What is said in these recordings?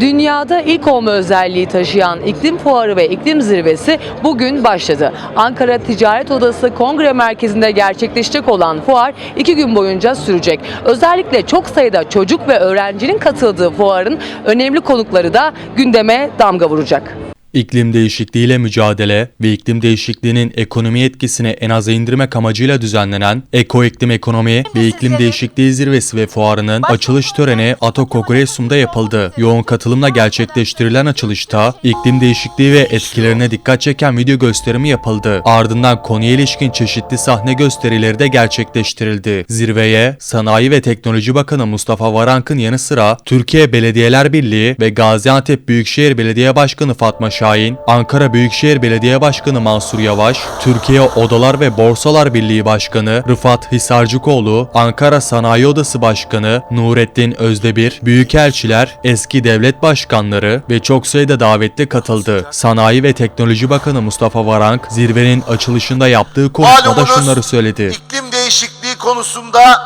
Dünyada ilk olma özelliği taşıyan iklim fuarı ve iklim zirvesi bugün başladı. Ankara Ticaret Odası Kongre Merkezi'nde gerçekleşecek olan fuar iki gün boyunca sürecek. Özellikle çok sayıda çocuk ve öğrencinin katıldığı fuarın önemli konukları da gündeme damga vuracak. İklim değişikliğiyle mücadele ve iklim değişikliğinin ekonomi etkisini en aza indirmek amacıyla düzenlenen Eko İklim Ekonomi ve İklim Değişikliği Zirvesi ve Fuarı'nın açılış töreni Ato Kongresyum'da yapıldı. Yoğun katılımla gerçekleştirilen açılışta iklim değişikliği ve etkilerine dikkat çeken video gösterimi yapıldı. Ardından konuya ilişkin çeşitli sahne gösterileri de gerçekleştirildi. Zirveye Sanayi ve Teknoloji Bakanı Mustafa Varank'ın yanı sıra Türkiye Belediyeler Birliği ve Gaziantep Büyükşehir Belediye Başkanı Fatma Şahin, Ankara Büyükşehir Belediye Başkanı Mansur Yavaş, Türkiye Odalar ve Borsalar Birliği Başkanı Rıfat Hisarcıkoğlu, Ankara Sanayi Odası Başkanı Nurettin Özdebir, büyükelçiler, eski devlet başkanları ve çok sayıda davetli katıldı. Sanayi ve Teknoloji Bakanı Mustafa Varank, zirvenin açılışında yaptığı konuşmada şunları söyledi. iklim değişikliği konusunda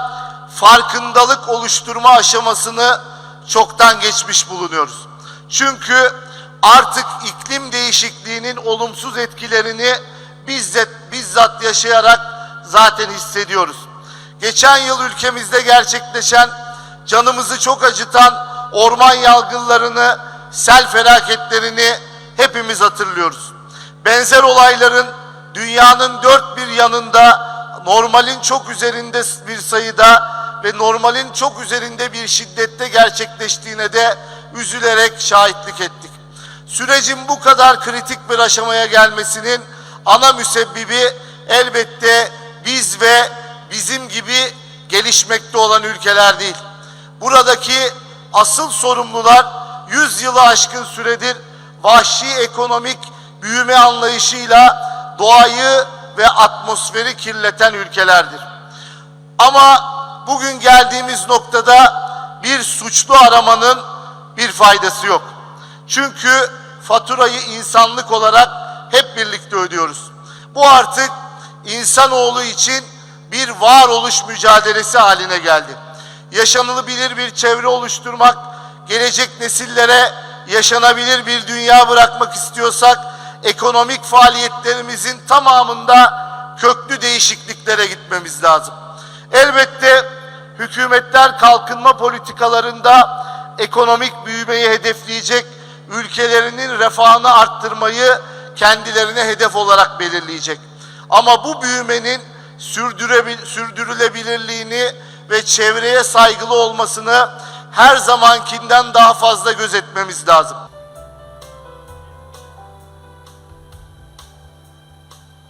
farkındalık oluşturma aşamasını çoktan geçmiş bulunuyoruz. Çünkü artık iklim değişikliğinin olumsuz etkilerini bizzat, bizzat yaşayarak zaten hissediyoruz. Geçen yıl ülkemizde gerçekleşen canımızı çok acıtan orman yangınlarını, sel felaketlerini hepimiz hatırlıyoruz. Benzer olayların dünyanın dört bir yanında normalin çok üzerinde bir sayıda ve normalin çok üzerinde bir şiddette gerçekleştiğine de üzülerek şahitlik ettik. Sürecin bu kadar kritik bir aşamaya gelmesinin ana müsebbibi elbette biz ve bizim gibi gelişmekte olan ülkeler değil. Buradaki asıl sorumlular 100 yılı aşkın süredir vahşi ekonomik büyüme anlayışıyla doğayı ve atmosferi kirleten ülkelerdir. Ama bugün geldiğimiz noktada bir suçlu aramanın bir faydası yok. Çünkü faturayı insanlık olarak hep birlikte ödüyoruz. Bu artık insanoğlu için bir varoluş mücadelesi haline geldi. Yaşanılabilir bir çevre oluşturmak, gelecek nesillere yaşanabilir bir dünya bırakmak istiyorsak ekonomik faaliyetlerimizin tamamında köklü değişikliklere gitmemiz lazım. Elbette hükümetler kalkınma politikalarında ekonomik büyümeyi hedefleyecek, ülkelerinin refahını arttırmayı kendilerine hedef olarak belirleyecek. Ama bu büyümenin sürdürülebilirliğini ve çevreye saygılı olmasını her zamankinden daha fazla gözetmemiz lazım.